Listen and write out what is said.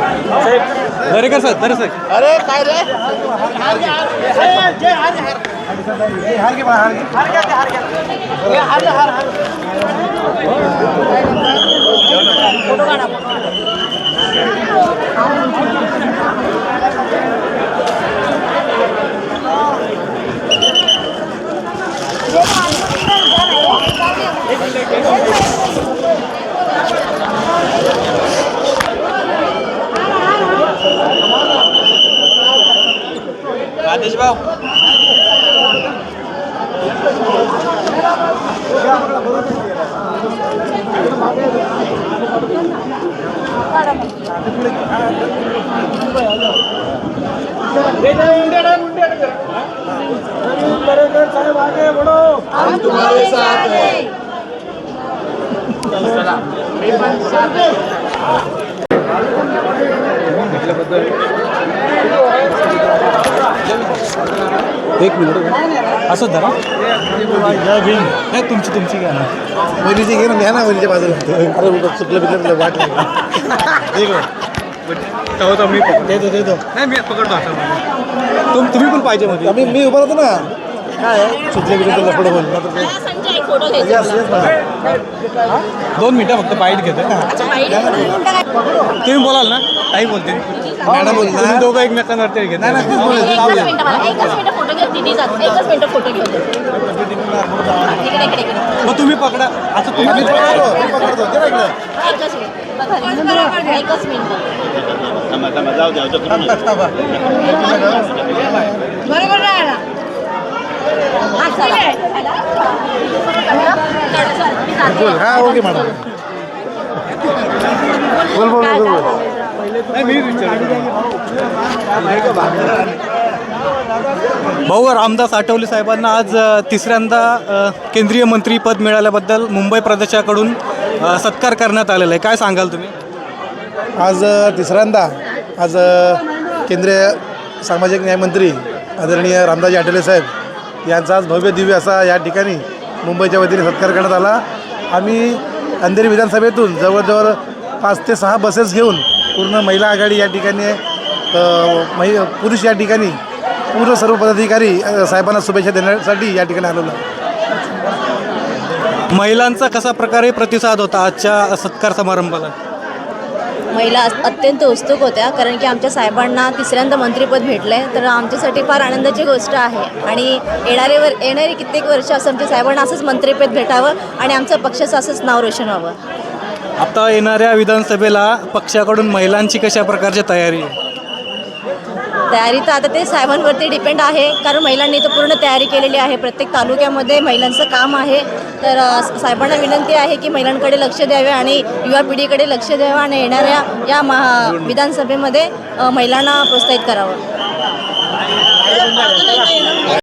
Darekar sir दरे sir. अरे हार गया हार गया हार गया हार हार गया हार गया हार गया हार गया हार हार. फ़ोटो काढा Thank you. भाऊ हम तुम्हारे साथ हैं एक मिनिट. असं धरा. नाही तुमची तुमची घ्या ना. वहिनीची घे ना घ्या ना वहिनीच्या बाजूला. अरे चुकलं बिकलं वाट लागली. मी देतो देतो. नाही मी पकडतो आता तुम तुम्ही पण पाहिजे मध्ये. आम्ही मी उभा होतो ना. काय? चुकलं बिकलं ना yes, madam. दोन मिनिटं फक्त बाईट घेतो तुम्ही बोलाल ना ताई बोलते मॅडम बोलते ना. दोघं एकमेकांवरती घेत नाही, दिदी जात. एकच मिनिट फोटो इकडे इकडे इकडे. मग तुम्ही पकडा. असं तुम्ही पकडतो, मी पकडतो. दे ना इकडं. एकच मिनिट. बघा एकच मिनिट. थांबा. बरोबर राहिला हा चला. बोल हा ओके मॅडम. बोल बोल बोल बोल. नाही मी भाऊ रामदास आठवले साहेबांना आज तिसऱ्यांदा केंद्रीय मंत्रीपद मिळाल्याबद्दल मुंबई प्रदेशाकडून सत्कार करण्यात आलेला आहे. काय सांगाल तुम्ही? आज तिसऱ्यांदा आज केंद्रीय सामाजिक न्यायमंत्री आदरणीय रामदाजी आठवले साहेब यांचा आज भव्य दिव्य असा या ठिकाणी मुंबईच्या वतीने सत्कार करण्यात आला. आम्ही अंधेरी विधानसभेतून जवळजवळ पाच ते सहा बसेस घेऊन पूर्ण महिला आघाडी या ठिकाणी महि पुरुष या ठिकाणी पूर्ण सर्व पदाधिकारी साहेबांना शुभेच्छा देण्यासाठी या ठिकाणी आलेलो आहे. महिलांचा कसा प्रकारे प्रतिसाद होता आजच्या सत्कार समारंभाला? महिला अत्यंत उत्सुक होत्या कारण की आमच्या साहेबांना तिसऱ्यांदा मंत्रीपद भेटलं आहे तर आमच्यासाठी फार आनंदाची गोष्ट आहे. आणि येणारे वर येणारी कित्येक वर्ष असं आमच्या साहेबांना असंच मंत्रीपद भेटावं आणि आमचं पक्षाचं असंच नाव रोशन व्हावं. आता येणाऱ्या विधानसभेला पक्षाकडून महिलांची कशा प्रकारची तयारी आहे? तयारी तर आता ते साहेबांवरती डिपेंड आहे कारण महिलांनी तर पूर्ण तयारी केलेली आहे. प्रत्येक तालुक्यामध्ये महिलांचं काम आहे. तर साहेबांना विनंती आहे की महिलांकडे लक्ष द्यावे आणि युवा पिढीकडे लक्ष द्यावं आणि येणाऱ्या या महा विधानसभेमध्ये महिलांना प्रोत्साहित करावं.